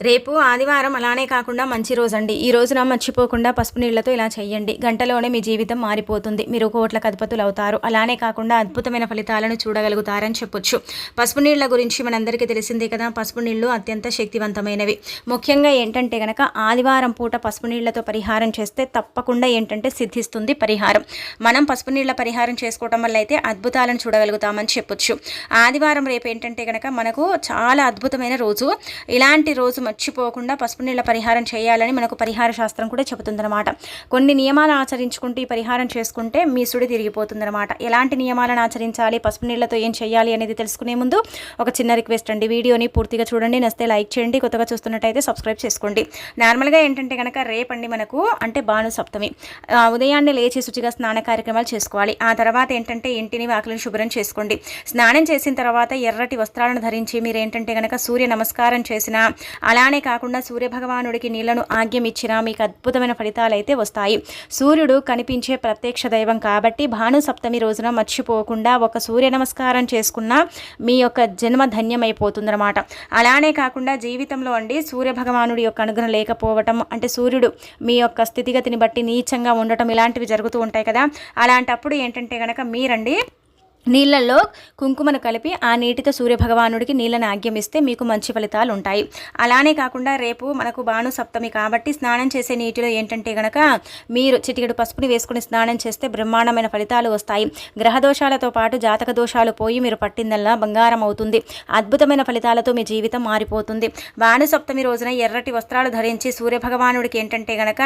రేపు ఆదివారం అలానే కాకుండా మంచి రోజు అండి ఈ రోజున మర్చిపోకుండా పసుపు నీళ్ళతో ఇలా చేయండి గంటలోనే మీ జీవితం మారిపోతుంది. మీరు కోట్ల కధిపతులు అవుతారు అలానే కాకుండా అద్భుతమైన ఫలితాలను చూడగలుగుతారని చెప్పొచ్చు. పసుపు నీళ్ళ గురించి మనందరికీ తెలిసిందే కదా. పసుపు నీళ్ళు అత్యంత శక్తివంతమైనవి. ముఖ్యంగా ఏంటంటే కనుక ఆదివారం పూట పసుపు నీళ్ళతో పరిహారం చేస్తే తప్పకుండా ఏంటంటే సిద్ధిస్తుంది పరిహారం. మనం పసుపు నీళ్ళ పరిహారం చేసుకోవటం వల్ల అయితే అద్భుతాలను చూడగలుగుతామని చెప్పొచ్చు. ఆదివారం రేపు ఏంటంటే కనుక మనకు చాలా అద్భుతమైన రోజు. ఇలాంటి రోజు మర్చిపోకుండా పసుపు నీళ్ళ పరిహారం చేయాలని మనకు పరిహార శాస్త్రం కూడా చెబుతుందన్నమాట. కొన్ని నియమాలు ఆచరించుకుంటూ ఈ పరిహారం చేసుకుంటే మీ సుడి తిరిగిపోతుందన్నమాట. ఎలాంటి నియమాలను ఆచరించాలి? పసుపు నీళ్ళతో ఏం చేయాలి అనేది తెలుసుకునే ముందు ఒక చిన్న రిక్వెస్ట్ అండి. వీడియోని పూర్తిగా చూడండి. నస్తే లైక్ చేయండి. కొత్తగా చూస్తున్నట్టయితే సబ్స్క్రైబ్ చేసుకోండి. నార్మల్గా ఏంటంటే కనుక రేపండి మనకు అంటే భాను సప్తమి ఉదయాన్నే లేచి శుచిగా స్నాన కార్యక్రమాలు చేసుకోవాలి. ఆ తర్వాత ఏంటంటే ఇంటిని వాకిలిని శుభ్రం చేసుకోండి. స్నానం చేసిన తర్వాత ఎర్రటి వస్త్రాలను ధరించి మీరు ఏంటంటే కనుక సూర్య నమస్కారం చేసిన అలానే కాకుండా సూర్యభగవానుడికి నీళ్ళను ఆగ్యం ఇచ్చినా మీకు అద్భుతమైన ఫలితాలు అయితే వస్తాయి. సూర్యుడు కనిపించే ప్రత్యక్ష దైవం కాబట్టి భాను సప్తమి రోజున మర్చిపోకుండా ఒక సూర్య నమస్కారం చేసుకున్న మీ యొక్క జన్మ ధన్యమైపోతుందన్నమాట. అలానే కాకుండా జీవితంలో అండి సూర్యభగవానుడి యొక్క అనుగ్రహం లేకపోవటం అంటే సూర్యుడు మీ యొక్క స్థితిగతిని బట్టి నీచంగా ఉండటం ఇలాంటివి జరుగుతూ ఉంటాయి కదా. అలాంటప్పుడు ఏంటంటే కనుక మీరండి నీళ్ళల్లో కుంకుమను కలిపి ఆ నీటితో సూర్యభగవానుడికి నీళ్ళని ఆగ్యమిస్తే మీకు మంచి ఫలితాలు ఉంటాయి. అలానే కాకుండా రేపు మనకు భాను సప్తమి కాబట్టి స్నానం చేసే నీటిలో ఏంటంటే గనక మీరు చిటికెడు పసుపుని వేసుకుని స్నానం చేస్తే బ్రహ్మాండమైన ఫలితాలు వస్తాయి. గ్రహ దోషాలతో పాటు జాతక దోషాలు పోయి మీరు పట్టిందల్లా బంగారం అవుతుంది. అద్భుతమైన ఫలితాలతో మీ జీవితం మారిపోతుంది. భాను సప్తమి రోజున ఎర్రటి వస్త్రాలు ధరించి సూర్యభగవానుడికి ఏంటంటే గనక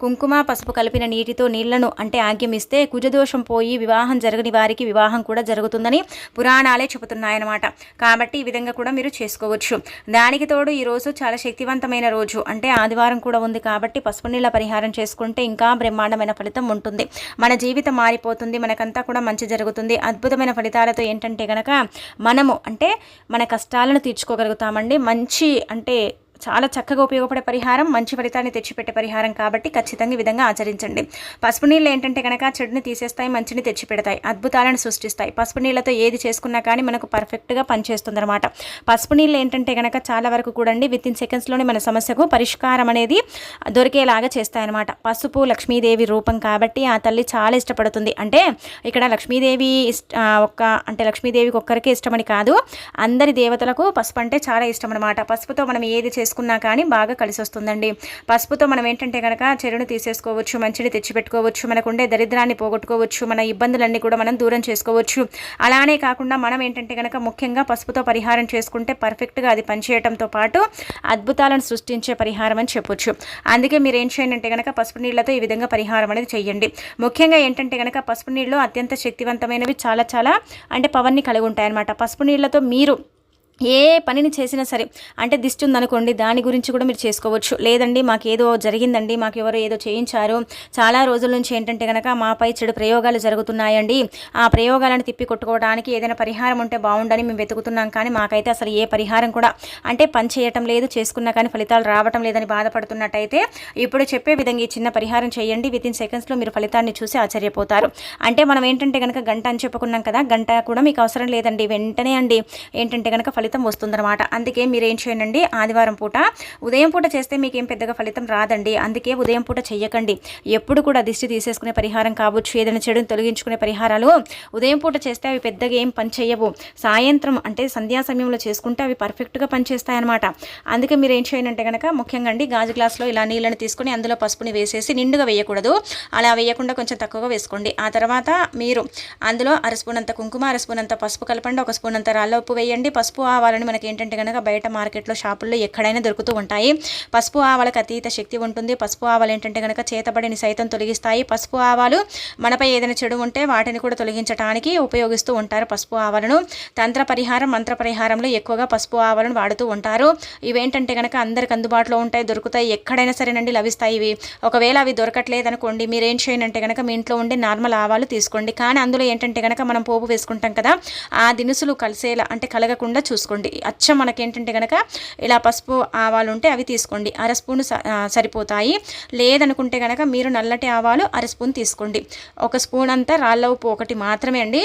కుంకుమ పసుపు కలిపిన నీటితో నీళ్ళను అంటే ఆగ్యమిస్తే కుజదోషం పోయి వివాహం జరగని వారికి వివాహం కూడా జరుగుతుందని పురాణాలే చెబుతున్నాయన్నమాట. కాబట్టి ఈ విధంగా కూడా మీరు చేసుకోవచ్చు. దానికి తోడు ఈరోజు చాలా శక్తివంతమైన రోజు. అంటే ఆదివారం కూడా ఉంది కాబట్టి పసుపు నీళ్ళ పరిహారం చేసుకుంటే ఇంకా బ్రహ్మాండమైన ఫలితం ఉంటుంది. మన జీవితం మారిపోతుంది. మనకంతా కూడా మంచి జరుగుతుంది. అద్భుతమైన ఫలితాలతో ఏంటంటే కనుక మనము అంటే మన కష్టాలను తీర్చుకోగలుగుతామండి. మంచి అంటే చాలా చక్కగా ఉపయోగపడే పరిహారం మంచి ఫలితాన్ని తెచ్చిపెట్టే పరిహారం కాబట్టి ఖచ్చితంగా ఈ విధంగా ఆచరించండి. పసుపు నీళ్ళు ఏంటంటే కనుక చెడుని తీసేస్తాయి మంచిని తెచ్చిపెడతాయి అద్భుతాలను సృష్టిస్తాయి. పసుపు నీళ్ళతో ఏది చేసుకున్నా కానీ మనకు పర్ఫెక్ట్గా పనిచేస్తుంది అనమాట పసుపు నీళ్ళు ఏంటంటే కనుక చాలా వరకు కూడండి విత్ ఇన్ సెకండ్స్లోనే మన సమస్యకు పరిష్కారం అనేది దొరికేలాగా చేస్తాయన్నమాట. పసుపు లక్ష్మీదేవి రూపం కాబట్టి ఆ తల్లి చాలా ఇష్టపడుతుంది. అంటే ఇక్కడ లక్ష్మీదేవి ఇష్ట ఒక్క అంటే లక్ష్మీదేవికి ఒక్కరికే ఇష్టమని కాదు అందరి దేవతలకు పసుపు అంటే చాలా ఇష్టం అనమాట పసుపుతో మనం ఏది చేసుకుంటాం వేసుకున్నా కానీ బాగా కలిసి వస్తుందండి పసుపుతో మనం ఏంటంటే కనుక చెరును తీసేసుకోవచ్చు మంచిని తెచ్చిపెట్టుకోవచ్చు మనకు ఉండే దరిద్రాన్ని పోగొట్టుకోవచ్చు మన ఇబ్బందులన్నీ కూడా మనం దూరం చేసుకోవచ్చు. అలానే కాకుండా మనం ఏంటంటే కనుక ముఖ్యంగా పసుపుతో పరిహారం చేసుకుంటే పర్ఫెక్ట్గా అది పనిచేయడంతో పాటు అద్భుతాలను సృష్టించే పరిహారం అని చెప్పొచ్చు. అందుకే మీరు ఏం చేయండి అంటే కనుక పసుపు నీళ్ళతో ఈ విధంగా పరిహారం అనేది చేయండి ముఖ్యంగా ఏంటంటే కనుక పసుపు నీళ్ళు అత్యంత శక్తివంతమైనవి చాలా చాలా అంటే పవర్ని కలిగి ఉంటాయి అన్నమాట పసుపు నీళ్ళతో మీరు ఏ పనిని చేసినా సరే అంటే దిష్టి ఉందనుకోండి దాని గురించి కూడా మీరు చేసుకోవచ్చు. లేదండి మాకు ఏదో జరిగిందండి మాకు ఎవరో ఏదో చేయించారు. చాలా రోజుల నుంచి ఏంటంటే కనుక మాపై చెడు ప్రయోగాలు జరుగుతున్నాయండి. ఆ ప్రయోగాలను తిప్పి కొట్టుకోవడానికి ఏదైనా పరిహారం ఉంటే బాగుండని మేము వెతుకుతున్నాం. కానీ మాకైతే అసలు ఏ పరిహారం కూడా అంటే పని చేయటం లేదు చేసుకున్నా కానీ ఫలితాలు రావటం లేదని బాధపడుతున్నట్టయితే ఇప్పుడు చెప్పే విధంగా ఈ చిన్న పరిహారం చేయండి. విత్ ఇన్ సెకండ్స్లో మీరు ఫలితాన్ని చూసి ఆశ్చర్యపోతారు. అంటే మనం ఏంటంటే కనుక గంట అని చెప్పుకున్నాం కదా గంట కూడా మీకు అవసరం లేదండి. వెంటనే అండి. ఏంటంటే కనుక ఫలితం వస్తుందన్నమాట. అందుకే మీరు ఏం చేయండి ఆదివారం పూట. ఉదయం పూట చేస్తే మీకు ఏం పెద్దగా ఫలితం రాదండి. అందుకే ఉదయం పూట చేయకండి ఎప్పుడు కూడా దిష్టి తీసేసుకునే పరిహారం కావచ్చు ఏదైనా చెడుని తొలగించుకునే పరిహారాలు ఉదయం పూట చేస్తే అవి పెద్దగా ఏం పని చేయవు సాయంత్రం అంటే సంధ్యా సమయంలో చేసుకుంటే అవి పర్ఫెక్ట్గా పనిచేస్తాయన్నమాట అందుకే మీరు ఏం చేయండి అంటే కనుక ముఖ్యంగా అండి గాజు గ్లాస్లో ఇలా నీళ్ళని తీసుకొని అందులో పసుపుని వేసేసి నిండుగా వేయకూడదు. అలా వేయకుండా కొంచెం తక్కువగా వేసుకోండి. ఆ తర్వాత మీరు అందులో అరస్పూనంత కుంకుమ అరస్పూనంత పసుపు కలపండి ఒక స్పూన్ అంత రాళ్ళ ఉప్పు వేయండి. పసుపు ఆవాలని మనకి ఏంటంటే కనుక బయట మార్కెట్లో షాపుల్లో ఎక్కడైనా దొరుకుతూ ఉంటాయి. పసుపు ఆవాలకు అతీత శక్తి ఉంటుంది. పసుపు ఆవాలు ఏంటంటే కనుక చేతబడిని సైతం తొలగిస్తాయి. పసుపు ఆవాలు మనపై ఏదైనా చెడు ఉంటే వాటిని కూడా తొలగించడానికి ఉపయోగిస్తూ ఉంటారు పసుపు ఆవాలను. తంత్ర పరిహారం మంత్ర పరిహారంలో ఎక్కువగా పసుపు ఆవాలను వాడుతూ ఉంటారు. ఇవేంటంటే కనుక అందరికి అందుబాటులో ఉంటాయి దొరుకుతాయి ఎక్కడైనా సరేనండి లభిస్తాయి ఇవి. ఒకవేళ అవి దొరకట్లేదు అనుకోండి మీరు ఏం చేయండి కనుక మీ ఇంట్లో ఉండే నార్మల్ ఆవాలు తీసుకోండి. కానీ అందులో ఏంటంటే కనుక మనం పోపు వేసుకుంటాం కదా ఆ దినుసులు కలిసేలా అంటే కలగకుండా చూసుకోండి. తీసుకోండి. అచ్చ మనకేంటంటే కనుక ఇలా పసుపు ఆవాలు ఉంటే అవి తీసుకోండి. అర స్పూన్ సరిపోతాయి. లేదనుకుంటే కనుక మీరు నల్లటి ఆవాలు అర స్పూన్ తీసుకోండి. ఒక స్పూన్ అంతా రాళ్ళ ఉప్పు ఒకటి మాత్రమే అండి.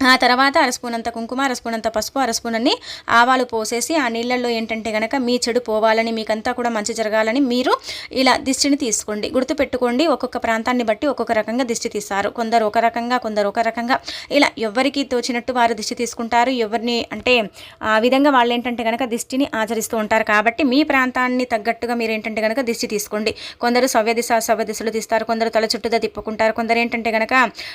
ఆ తర్వాత అరస్పూనంత కుంకుమ అరస్పూనంత పసుపు అరస్పూనన్ని ఆవాలు పోసేసి ఆ నీళ్ళల్లో ఏంటంటే గనక మీ చెడు పోవాలని మీకంతా కూడా మంచి జరగాలని మీరు ఇలా దిష్టిని తీసుకోండి. గుర్తుపెట్టుకోండి ఒక్కొక్క ప్రాంతాన్ని బట్టి ఒక్కొక్క రకంగా దిష్టి తీస్తారు. కొందరు ఒక రకంగా కొందరు ఒక రకంగా. ఇలా ఎవరికి తోచినట్టు వారు దిష్టి తీసుకుంటారు ఎవరిని అంటే ఆ విధంగా వాళ్ళు ఏంటంటే కనుక దిష్టిని ఆచరిస్తూ ఉంటారు. కాబట్టి మీ ప్రాంతాన్ని తగ్గట్టుగా మీరు ఏంటంటే కనుక దిష్టి తీసుకోండి. కొందరు సవ్య దిశ సవ్య దిశలు తీస్తారు. కొందరు తల చుట్టూదా తిప్పుకుంటారు. కొందరు ఏంటంటే కనుక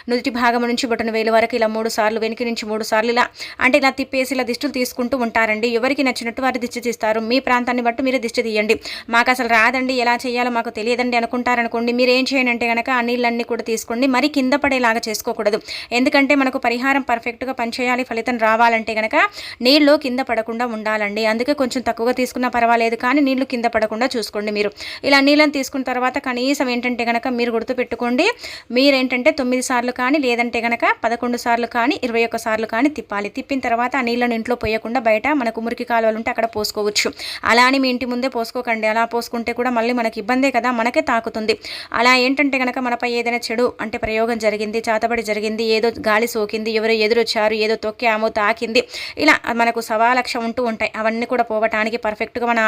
నుదుటి భాగం నుంచి బొటన వేలు వరకు ఇలా మూడు సార్లు వెనక నుంచి మూడు సార్లు ఇలా అంటే ఇలా తిప్పేసి ఇలా దిష్టులు తీసుకుంటూ ఉంటారండి. ఎవరికి నచ్చినట్టు వారు దిష్టి తీస్తారు. మీ ప్రాంతాన్ని బట్టి మీరు దిష్టి తీయండి. మాకు అసలు రాదండి. ఎలా చేయాలో మాకు తెలియదండి అనుకుంటారనుకోండి. మీరు ఏం చేయండి అంటే కనుక ఆ నీళ్ళన్నీ కూడా తీసుకోండి. మరి కింద పడేలాగా చేసుకోకూడదు. ఎందుకంటే మనకు పరిహారం పర్ఫెక్ట్గా పనిచేయాలి. ఫలితం రావాలంటే కనుక నీళ్ళు కింద పడకుండా ఉండాలండి. అందుకే కొంచెం తక్కువగా తీసుకున్నా పర్వాలేదు. కానీ నీళ్ళు కింద పడకుండా చూసుకోండి మీరు. ఇలా నీళ్ళని తీసుకున్న తర్వాత కనీసం ఏంటంటే కనుక మీరు గుర్తుపెట్టుకోండి. మీరేంటంటే తొమ్మిది సార్లు కానీ లేదంటే కనుక పదకొండు సార్లు కానీ ఇరవై ఒక్క సార్లు కానీ తిప్పాలి. తిప్పిన తర్వాత ఆ నీళ్ళను ఇంట్లో పోయకుండా బయట మనకు మురికి కాలువలు ఉంటే అక్కడ పోసుకోవచ్చు. అలా అని మీ ఇంటి ముందే పోసుకోకండి. అలా పోసుకుంటే కూడా మళ్ళీ మనకి ఇబ్బందే కదా మనకే తాకుతుంది. అలా ఏంటంటే కనుక మనపై ఏదైనా చెడు అంటే ప్రయోగం జరిగింది చాతబడి జరిగింది ఏదో గాలి సోకింది ఎవరో ఎదురొచ్చారు ఏదో తొక్కామో తాకింది ఇలా మనకు సవాలక్ష ఉంటూ ఉంటాయి. అవన్నీ కూడా పోవటానికి పర్ఫెక్ట్గా మన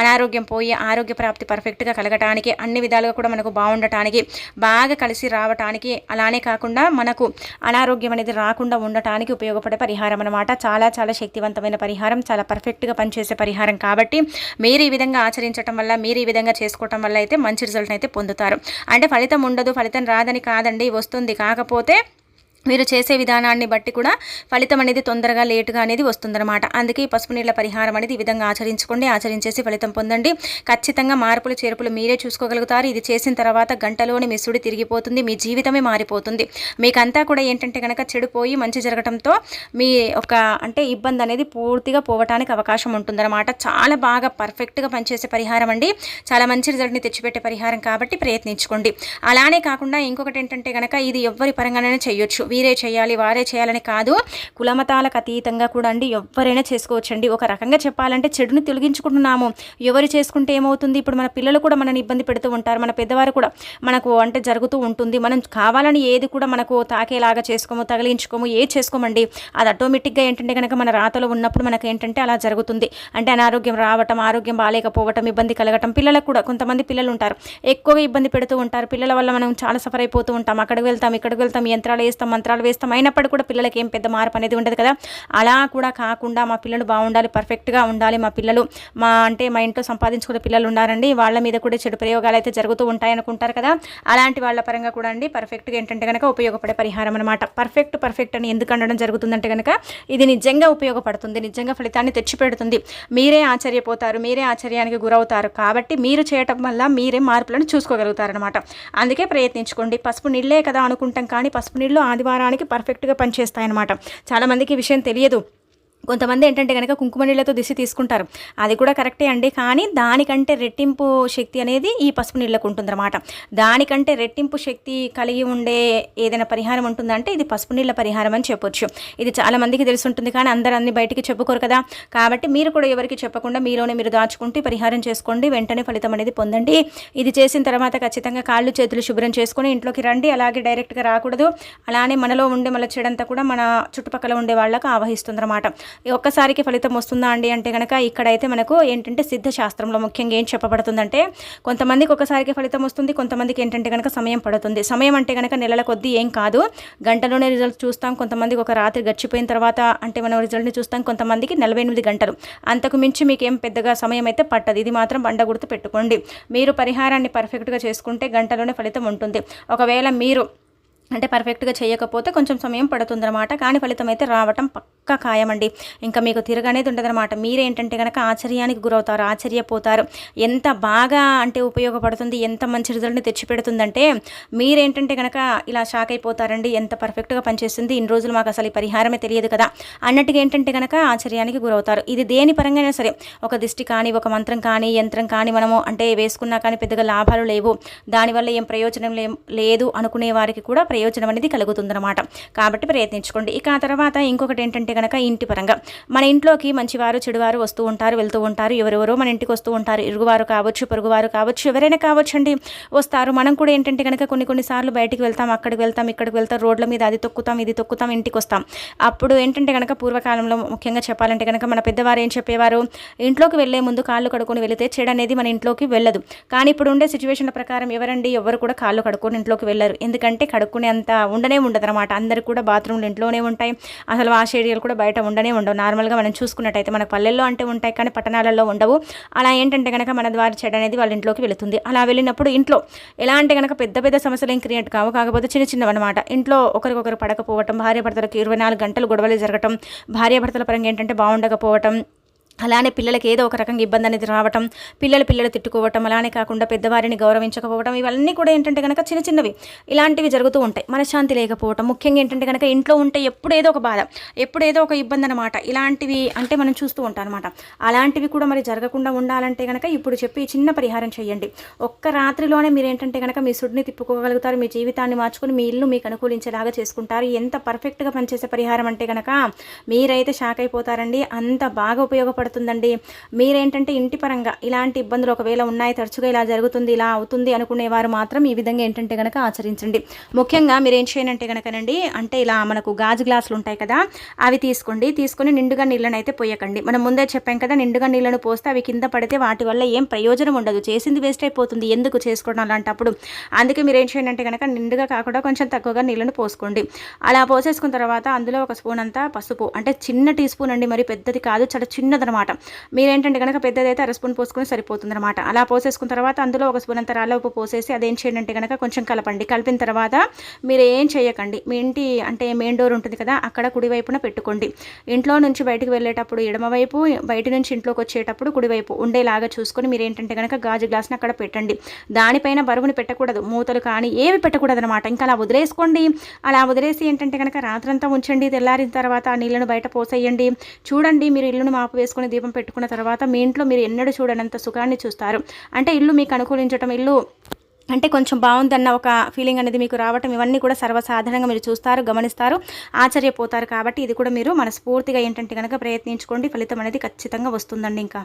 అనారోగ్యం పోయి ఆరోగ్య ప్రాప్తి పర్ఫెక్ట్గా కలగటానికి అన్ని విధాలుగా కూడా మనకు బాగుండటానికి బాగా కలిసి రావటానికి అలానే కాకుండా మనకు అనారోగ్యం అనేది రాకుండా ఉండటానికి ఉపయోగపడే పరిహారం అనమాట చాలా చాలా శక్తివంతమైన పరిహారం చాలా పర్ఫెక్ట్గా పనిచేసే పరిహారం కాబట్టి మీరు ఈ విధంగా ఆచరించడం వల్ల మీరు ఈ విధంగా చేసుకోవటం వల్ల అయితే మంచి రిజల్ట్ అయితే పొందుతారు. అంటే ఫలితం ఉండదు ఫలితం రాదని కాదండి వస్తుంది. కాకపోతే మీరు చేసే విధానాన్ని బట్టి కూడా ఫలితం అనేది తొందరగా లేటుగా అనేది వస్తుందన్నమాట. అందుకే ఈ పసుపు నీళ్ళ పరిహారం అనేది ఈ విధంగా ఆచరించుకోండి. ఆచరించేసి ఫలితం పొందండి. ఖచ్చితంగా మార్పులు చేర్పులు మీరే చూసుకోగలుగుతారు. ఇది చేసిన తర్వాత గంటలోని మిస్సుడి తిరిగిపోతుంది. మీ జీవితమే మారిపోతుంది. మీకంతా కూడా ఏంటంటే కనుక చెడిపోయి మంచి జరగడంతో మీ ఒక అంటే ఇబ్బంది అనేది పూర్తిగా పోవటానికి అవకాశం ఉంటుందన్నమాట. చాలా బాగా పర్ఫెక్ట్గా పనిచేసే పరిహారం అండి. చాలా మంచి రిజల్ట్ని తెచ్చిపెట్టే పరిహారం కాబట్టి ప్రయత్నించుకోండి. అలానే కాకుండా ఇంకొకటి ఏంటంటే కనుక ఇది ఎవరి పరంగానే చేయొచ్చు. వీరే చేయాలి వారే చేయాలని కాదు. కులమతాలకు అతీతంగా కూడా అండి ఎవరైనా చేసుకోవచ్చండి. ఒక రకంగా చెప్పాలంటే చెడుని తొలగించుకుంటున్నాము. ఎవరు చేసుకుంటే ఏమవుతుంది? ఇప్పుడు మన పిల్లలు కూడా మనని ఇబ్బంది పెడుతూ ఉంటారు. మన పెద్దవారు కూడా మనకు అంటే జరుగుతూ ఉంటుంది. మనం కావాలని ఏది కూడా మనకు తాకేలాగా చేసుకోము తగిలించుకోము ఏది చేసుకోమండి. అది ఆటోమేటిక్గా ఏంటంటే కనుక మన రాతలో ఉన్నప్పుడు మనకు ఏంటంటే అలా జరుగుతుంది. అంటే అనారోగ్యం రావటం ఆరోగ్యం బాగాలేకపోవటం ఇబ్బంది కలగటం పిల్లలకు కూడా కొంతమంది పిల్లలు ఉంటారు. ఎక్కువగా ఇబ్బంది పెడుతూ ఉంటారు. పిల్లల వల్ల మనం చాలా సఫర్ అయిపోతూ ఉంటాం. అక్కడికి వెళ్తాం ఇక్కడికి వెళ్తాం యంత్రాలు వేస్తాం మంత్రాలు వేస్తాం. అయినప్పటికీ కూడా పిల్లలకి ఏం పెద్ద మార్పు అనేది ఉండదు కదా. అలా కూడా కాకుండా మా పిల్లలు బాగుండాలి పర్ఫెక్ట్గా ఉండాలి. మా పిల్లలు మా అంటే మా ఇంట్లో సంపాదించుకునే పిల్లలు ఉన్నారండి. వాళ్ళ మీద కూడా చెడు ప్రయోగాలు అయితే జరుగుతూ ఉంటాయి అనుకుంటారు కదా. అలాంటి వాళ్ళ పరంగా కూడా అండి పర్ఫెక్ట్గా ఏంటంటే కనుక ఉపయోగపడే పరిహారం అనమాట పర్ఫెక్ట్ పర్ఫెక్ట్ అని ఎందుకు అనడం జరుగుతుందంటే కనుక ఇది నిజంగా ఉపయోగపడుతుంది నిజంగా ఫలితాన్ని తెచ్చిపెడుతుంది. మీరే ఆశ్చర్యపోతారు మీరే ఆశ్చర్యానికి గురవుతారు. కాబట్టి మీరు చేయటం వల్ల మీరే మార్పులను చూసుకోగలుగుతారనమాట అందుకే ప్రయత్నించుకోండి. పసుపు నీళ్ళే కదా అనుకుంటాం కానీ పసుపు నీళ్ళు ఆదివారానికి పర్ఫెక్ట్గా పనిచేస్తాయన్నమాట. చాలామందికి ఈ విషయం తెలియదు. కొంతమంది ఏంటంటే కనుక కుంకుమ నీళ్ళతో దిశ తీసుకుంటారు. అది కూడా కరెక్టే అండి. కానీ దానికంటే రెట్టింపు శక్తి అనేది ఈ పసుపు నీళ్ళకు ఉంటుందన్నమాట. దానికంటే రెట్టింపు శక్తి కలిగి ఉండే ఏదైనా పరిహారం ఉంటుందంటే ఇది పసుపు నీళ్ళ పరిహారం అని చెప్పొచ్చు. ఇది చాలా మందికి తెలిసి ఉంటుంది. కానీ అందరు అన్ని బయటికి చెప్పుకోరు కదా. కాబట్టి మీరు కూడా ఎవరికి చెప్పకుండా మీలోనే మీరు దాచుకుంటూ పరిహారం చేసుకోండి. వెంటనే ఫలితం అనేది పొందండి. ఇది చేసిన తర్వాత ఖచ్చితంగా కాళ్ళు చేతులు శుభ్రం చేసుకుని ఇంట్లోకి రండి. అలాగే డైరెక్ట్గా రాకూడదు. అలానే మనలో ఉండే మళ్ళీ చెడంతా కూడా మన చుట్టుపక్కల ఉండే వాళ్ళకు ఆవహిస్తుందన్నమాట. ఒక్కసారికి ఫలితం వస్తుందా అండి అంటే కనుక ఇక్కడైతే మనకు ఏంటంటే సిద్ధ శాస్త్రంలో ముఖ్యంగా ఏం చెప్పబడుతుందంటే కొంతమందికి ఒకసారికి ఫలితం వస్తుంది కొంతమందికి ఏంటంటే కనుక సమయం పడుతుంది. సమయం అంటే కనుక నెలల కొద్దీ ఏం కాదు. గంటలోనే రిజల్ట్ చూస్తాం కొంతమందికి ఒక రాత్రి గడిచిపోయిన తర్వాత అంటే మనం రిజల్ట్ని చూస్తాం కొంతమందికి నలభై ఎనిమిది గంటలు. అంతకు మించి మీకు ఏం పెద్దగా సమయం అయితే పట్టదు. ఇది మాత్రం బండ గుర్తు పెట్టుకోండి. మీరు పరిహారాన్ని పర్ఫెక్ట్గా చేసుకుంటే గంటలోనే ఫలితం ఉంటుంది. ఒకవేళ మీరు అంటే పర్ఫెక్ట్గా చేయకపోతే కొంచెం సమయం పడుతుందన్నమాట. కానీ ఫలితం అయితే రావటం పక్కా ఖాయమండి. ఇంకా మీకు తిరగనేది ఉండదన్నమాట. మీరేంటంటే కనుక ఆశ్చర్యానికి గురవుతారు ఆశ్చర్యపోతారు. ఎంత బాగా అంటే ఉపయోగపడుతుంది ఎంత మంచి రిజల్ట్ని తెచ్చిపెడుతుందంటే మీరేంటంటే కనుక ఇలా షాక్ అయిపోతారండి. ఎంత పర్ఫెక్ట్గా పనిచేస్తుంది ఇన్ని రోజులు మాకు అసలు ఈ పరిహారమే తెలియదు కదా అన్నట్టుగా ఏంటంటే కనుక ఆశ్చర్యానికి గురవుతారు. ఇది దేని పరంగానే సరే ఒక దిష్టి కానీ ఒక మంత్రం కానీ యంత్రం కానీ మనము అంటే వేసుకున్నా కానీ పెద్దగా లాభాలు లేవు. దానివల్ల ఏం ప్రయోజనం లేదు అనుకునే వారికి కూడా ప్రయోజనం అనేది కలుగుతుందన్నమాట. కాబట్టి ప్రయత్నించుకోండి. ఇక ఆ తర్వాత ఇంకొకటి ఏంటంటే కనుక ఇంటి పరంగా. మన ఇంట్లోకి మంచివారు చెడువారు వస్తూ ఉంటారు వెళ్తూ ఉంటారు. ఎవరెవరో మన ఇంటికి వస్తూ ఉంటారు. ఇరుగువారు కావచ్చు పొరుగువారు కావచ్చు ఎవరైనా కావచ్చు అండి వస్తారు. మనం కూడా ఏంటంటే కనుక కొన్ని కొన్నిసార్లు బయటికి వెళ్తాం అక్కడికి వెళ్తాం ఇక్కడికి వెళ్తాం రోడ్ల మీద అది తొక్కుతాం ఇది తొక్కుతాం ఇంటికి వస్తాం. అప్పుడు ఏంటంటే కనుక పూర్వకాలంలో ముఖ్యంగా చెప్పాలంటే కనుక మన పెద్దవారు ఏం చెప్పేవారు? ఇంట్లోకి వెళ్ళే ముందు కాళ్ళు కడుకొని వెళితే చెడు అనేది మన ఇంట్లోకి వెళ్ళదు. కానీ ఇప్పుడు ఉండే సిచ్యువేషన్ల ప్రకారం ఎవరండి? ఎవరు కూడా కాళ్ళు కడుక్కొని ఇంట్లోకి వెళ్ళరు. ఎందుకంటే కడుక్కునే అంత ఉండనే ఉండదు అనమాట అందరు కూడా బాత్రూమ్లు ఇంట్లోనే ఉంటాయి. అసలు వాష్ ఏరియాలు కూడా బయట ఉండనే ఉండవు. నార్మల్గా మనం చూసుకున్నట్టయితే మన పల్లెల్లో అంటే ఉంటాయి కానీ పట్టణాలలో ఉండవు. అలా ఏంటంటే కనుక మన ద్వారా చెడు అనేది వాళ్ళ ఇంట్లోకి వెళుతుంది. అలా వెళ్ళినప్పుడు ఇంట్లో ఎలా అంటే కనుక పెద్ద పెద్ద సమస్యలు ఏం క్రియేట్ కావు. కాకపోతే చిన్న చిన్నవి అనమాట ఇంట్లో ఒకరికొకరు పడకపోవటం భార్యాభర్తలకు ఇరవై నాలుగు గంటలు గొడవలు జరగటం భార్యాభర్తల పరంగా ఏంటంటే బాగుండకపోవటం అలానే పిల్లలకి ఏదో ఒక రకంగా ఇబ్బంది అనేది రావటం పిల్లలు పిల్లలు తిట్టుకోవటం అలానే కాకుండా పెద్దవారిని గౌరవించకపోవటం ఇవన్నీ కూడా ఏంటంటే కనుక చిన్న చిన్నవి. ఇలాంటివి జరుగుతూ ఉంటాయి. మనశ్శాంతి లేకపోవటం ముఖ్యంగా ఏంటంటే కనుక ఇంట్లో ఉంటే ఎప్పుడు ఏదో ఒక బాధ ఎప్పుడు ఏదో ఒక ఇబ్బంది అనమాట ఇలాంటివి అంటే మనం చూస్తూ ఉంటాం అనమాట అలాంటివి కూడా మరి జరగకుండా ఉండాలంటే కనుక ఇప్పుడు చెప్పి చిన్న పరిహారం చేయండి. ఒక్క రాత్రిలోనే మీరు ఏంటంటే కనుక మీ సుడిని తిప్పుకోగలుగుతారు మీ జీవితాన్ని మార్చుకుని మీ ఇల్లు మీకు అనుకూలించేలాగా చేసుకుంటారు. ఎంత పర్ఫెక్ట్గా పనిచేసే పరిహారం అంటే కనుక మీరైతే షాక్ అయిపోతారండి. అంత బాగా ఉపయోగపడుతుంది పడుతుందండి మీరేంటంటే ఇంటి పరంగా ఇలాంటి ఇబ్బందులు ఒకవేళ ఉన్నాయి తరచుగా ఇలా జరుగుతుంది ఇలా అవుతుంది అనుకునేవారు మాత్రం ఈ విధంగా ఏంటంటే కనుక ఆచరించండి. ముఖ్యంగా మీరు ఏం చేయనంటే కనుకనండి అంటే ఇలా మనకు గాజు గ్లాసులు ఉంటాయి కదా అవి తీసుకోండి. తీసుకొని నిండుగా నీళ్ళని అయితే పోయకండి. మనం ముందే చెప్పాం కదా నిండుగా నీళ్ళను పోస్తే అవి కింద పడితే వాటి వల్ల ఏం ప్రయోజనం ఉండదు. చేసింది వేస్ట్ అయిపోతుంది. ఎందుకు చేసుకోవడం అలాంటప్పుడు? అందుకే మీరు ఏం చేయండి అంటే కనుక నిండుగా కాకుండా కొంచెం తక్కువగా నీళ్ళను పోసుకోండి. అలా పోసేసుకున్న తర్వాత అందులో ఒక స్పూన్ అంతా పసుపు అంటే చిన్న టీ స్పూన్ అండి మరి పెద్దది కాదు చాలా చిన్నదనమాట. అనమాట మీరేంటంటే కనుక పెద్దదైతే అర స్పూన్ పోసుకొని సరిపోతుంది అనమాట అలా పోసేసుకున్న తర్వాత అందులో ఒక స్పూన్ అంత రాళ్ళ ఉప్పు పోసేసి అదేం చేయండి అంటే కనుక కొంచెం కలపండి. కలిపిన తర్వాత మీరు ఏం చేయకండి. మీ ఇంటి అంటే మెయిన్ డోర్ ఉంటుంది కదా అక్కడ కుడివైపున పెట్టుకోండి. ఇంట్లో నుంచి బయటకు వెళ్ళేటప్పుడు ఎడమవైపు బయట నుంచి ఇంట్లోకి వచ్చేటప్పుడు కుడివైపు ఉండేలాగా చూసుకొని మీరు ఏంటంటే కనుక గాజు గ్లాస్ని అక్కడ పెట్టండి. దానిపైన బరువుని పెట్టకూడదు. మూతలు కానీ ఏవి పెట్టకూడదు అనమాట ఇంకా అలా వదిలేసుకోండి. అలా వదిలేసి ఏంటంటే కనుక రాత్రంతా ఉంచండి. తెల్లారిన తర్వాత ఆ నీళ్ళను బయట పోసేయండి. చూడండి మీరు ఇల్లును మాపు వేసుకొని దీపం పెట్టుకున్న తర్వాత మీ ఇంట్లో మీరు ఎన్నడూ చూడనంత సుఖాన్ని చూస్తారు. అంటే ఇల్లు మీకు అనుకూలించటం ఇల్లు అంటే కొంచెం బాగుందన్న ఒక ఫీలింగ్ అనేది మీకు రావటం ఇవన్నీ కూడా సర్వసాధారణంగా మీరు చూస్తారు గమనిస్తారు ఆశ్చర్యపోతారు కాబట్టి ఇది కూడా మీరు మనస్ఫూర్తిగా ఏంటంటే కనుక ప్రయత్నించుకోండి. ఫలితం అనేది ఖచ్చితంగా వస్తుందండి ఇంకా.